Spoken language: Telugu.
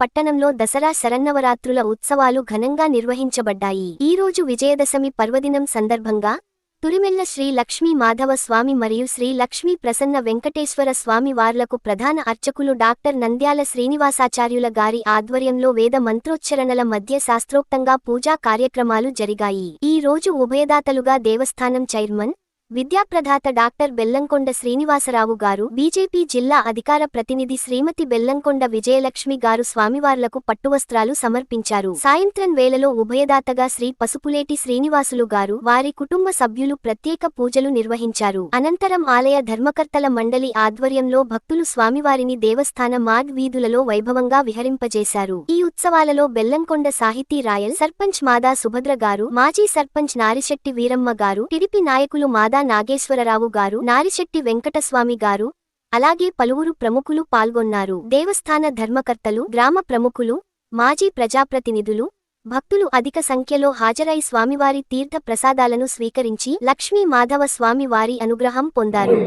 పట్టణంలో దసరా శరన్నవరాత్రుల ఉత్సవాలు ఘనంగా నిర్వహించబడ్డాయి. ఈ రోజు విజయదశమి పర్వదినం సందర్భంగా తురిమెల్ల శ్రీ లక్ష్మీ మాధవ స్వామి మరియు శ్రీ లక్ష్మీ ప్రసన్న వెంకటేశ్వర స్వామి వార్లకు ప్రధాన అర్చకులు డాక్టర్ నంద్యాల శ్రీనివాసాచార్యుల గారి ఆధ్వర్యంలో వేద మంత్రోచ్చరణల మధ్య శాస్త్రోక్తంగా పూజా కార్యక్రమాలు జరిగాయి. ఈ రోజు ఉభయదాతలుగా దేవస్థానం చైర్మన్ విద్యాప్రదాత డాక్టర్ బెల్లంకొండ శ్రీనివాసరావు గారు బీజేపీ జిల్లా అధికార ప్రతినిధి శ్రీమతి బెల్లంకొండ విజయలక్ష్మి గారు స్వామివార్లకు పట్టువస్త్రాలు సమర్పించారు. సాయంత్రం వేళలో ఉభయదాతగా శ్రీ పసుపులేటి శ్రీనివాసులు గారు వారి కుటుంబ సభ్యులు ప్రత్యేక పూజలు నిర్వహించారు. అనంతరం ఆలయ ధర్మకర్తల మండలి ఆధ్వర్యంలో భక్తులు స్వామివారిని దేవస్థాన మాగ్ వీధులలో వైభవంగా విహరింపజేశారు. ఈ ఉత్సవాలలో బెల్లంకొండ సాహితీ రాయల్ సర్పంచ్ మాదా సుభద్ర గారు మాజీ సర్పంచ్ నారిశెట్టి వీరమ్మ గారు టిడిపి నాయకులు మాదా నాగేశ్వరరావు గారు నారిశెట్టి వెంకటస్వామి గారు అలాగే పలువురు ప్రముఖులు పాల్గొన్నారు. దేవస్థాన ధర్మకర్తలు గ్రామ ప్రముఖులు మాజీ ప్రజాప్రతినిధులు భక్తులు అధిక సంఖ్యలో హాజరై స్వామివారి తీర్థ ప్రసాదాలను స్వీకరించి లక్ష్మీ మాధవ స్వామి వారి అనుగ్రహం పొందారు.